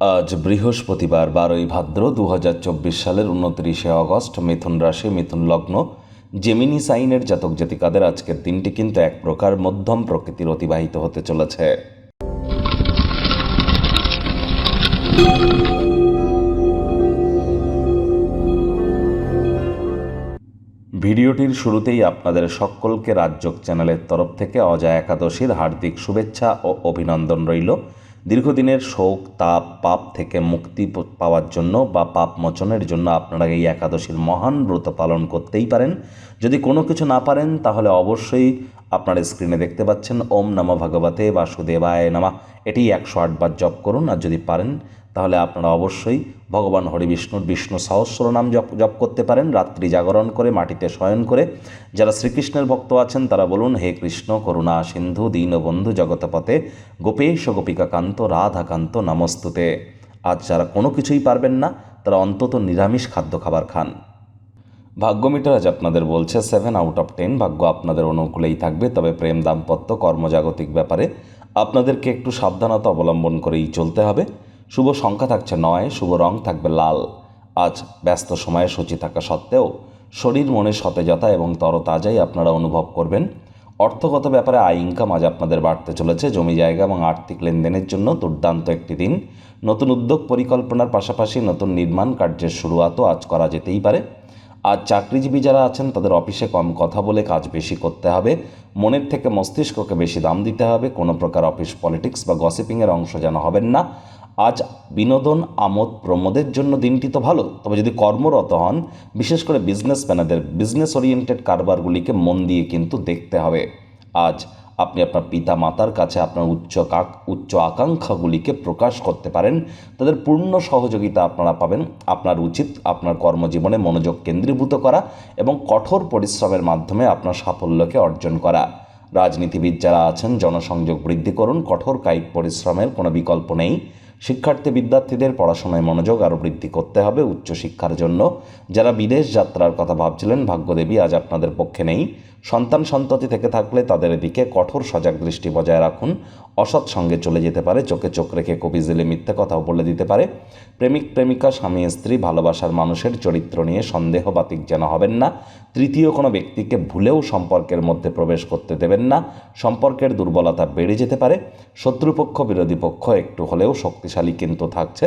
আজ বৃহস্পতিবার বারোই ভাদ্র দু হাজার চব্বিশ সালের উনত্রিশে অগস্ট মিথুন রাশি, মিথুন লগ্ন জেমিনি সাইনের জাতক জাতিকাদের আজকের দিনটি কিন্তু এক প্রকার মধ্যম প্রকৃতির অতিবাহিত হতে চলেছে। ভিডিওটির শুরুতেই আপনাদের সকলকে রাজযোগ চ্যানেলের তরফ থেকে অজা একাদশীর হার্দিক শুভেচ্ছা ও অভিনন্দন রইল। দীর্ঘদিনের শোক, তাপ, পাপ থেকে মুক্তি পাওয়ার জন্য বা পাপ মোচনের জন্য আপনারা এই একাদশীর মহান ব্রত পালন করতেই পারেন। যদি কোনো কিছু না পারেন, তাহলে অবশ্যই আপনার স্ক্রিনে দেখতে পাচ্ছেন ওম নম ভগবতে বাসুদেবায় নামা। এটি একশো আটবার জপ করুন, আর যদি পারেন, তাহলে আপনারা অবশ্যই ভগবান হরি বিষ্ণুর বিষ্ণু সহস্র নাম জপ জপ করতে পারেন, রাত্রি জাগরণ করে, মাটিতে শয়ন করে। যারা শ্রীকৃষ্ণের ভক্ত আছেন, তারা বলুন, হে কৃষ্ণ, করুণা, সিন্ধু দীনবন্ধু জগতপথে গোপেশ গোপিকা কান্ত রাধাকান্ত, নমস্তুতে। আজ যারা কোনো কিছুই পারবেন না, তারা অন্তত নিরামিষ খাদ্য খাবার খান। ভাগ্য মিটার আজ আপনাদের বলছে সেভেন আউট অফ টেন ভাগ্য আপনাদের অনুকূলেই থাকবে, তবে প্রেম দাম্পত্য, কর্মজাগতিক ব্যাপারে আপনাদেরকে একটু সাবধানতা অবলম্বন করেই চলতে হবে। শুভ সংখ্যা থাকছে নয়, শুভ রং থাকবে লাল। আজ ব্যস্ত সময়ে সূচি থাকা সত্ত্বেও শরীর মনে সতেজতা এবং তরতাজাই আপনারা অনুভব করবেন। অর্থগত ব্যাপারে আয় ইনকাম আজ আপনাদের বাড়তে চলেছে। জমি জায়গা এবং আর্থিক লেনদেনের জন্য দুর্দান্ত একটি দিন। নতুন উদ্যোগ, পরিকল্পনার পাশাপাশি নতুন নির্মাণ কার্যের শুরুয়াতও আজ করা যেতেই পারে। আর চাকরিজীবী যারা আছেন, তাদের অফিসে কম কথা বলে কাজ বেশি করতে হবে। মনের থেকে মস্তিষ্ককে বেশি দাম দিতে হবে। কোনো প্রকার অফিস পলিটিক্স বা গসিপিংয়ের অংশ যেন হবেন না। আজ বিনোদন, আমোদ, প্রমোদের জন্য দিনটি তো ভালো। তবে যদি কর্মরত হন, বিশেষ করে বিজনেসম্যানদের বিজনেস ওরিয়েন্টেড কারবারগুলিকে মন দিয়ে কিন্তু দেখতে হবে। আজ আপনি আপনার পিতা মাতার কাছে আপনার উচ্চ কাক, উচ্চ আকাঙ্ক্ষাগুলিকে প্রকাশ করতে পারেন। তাদের পূর্ণ সহযোগিতা আপনারা পাবেন। আপনার উচিত আপনার কর্মজীবনে মনোযোগ কেন্দ্রীভূত করা এবং কঠোর পরিশ্রমের মাধ্যমে আপনার সাফল্যকে অর্জন করা। রাজনীতিবিদ যারা আছেন, জনসংযোগ বৃদ্ধি করুন। কঠোর কায়িক পরিশ্রমের কোনো বিকল্প নেই। শিক্ষার্থী বিদ্যার্থীদের পড়াশোনায় মনোযোগ আরও বৃদ্ধি করতে হবে উচ্চশিক্ষার জন্য। যারা বিদেশ যাত্রার কথা ভাবছিলেন, ভাগ্যদেবী আজ আপনাদের পক্ষে নেই। সন্তান সন্ততি থেকে থাকলে তাদের দিকে কঠোর সজাগ দৃষ্টি বজায় রাখুন। অসৎ সঙ্গে চলে যেতে পারে, চোখে চোখ রেখে কবি জেলে মিথ্যে কথাও বলে দিতে পারে। প্রেমিক, প্রেমিকা, স্বামী, স্ত্রী, ভালোবাসার মানুষের চরিত্র নিয়ে সন্দেহ বাতিক যেন হবেন না। তৃতীয় কোনো ব্যক্তিকে ভুলেও সম্পর্কের মধ্যে প্রবেশ করতে দেবেন না। সম্পর্কের দুর্বলতা বেড়ে যেতে পারে। শত্রুপক্ষ, বিরোধী পক্ষ একটু হলেও শক্তিশালী কিন্তু থাকছে।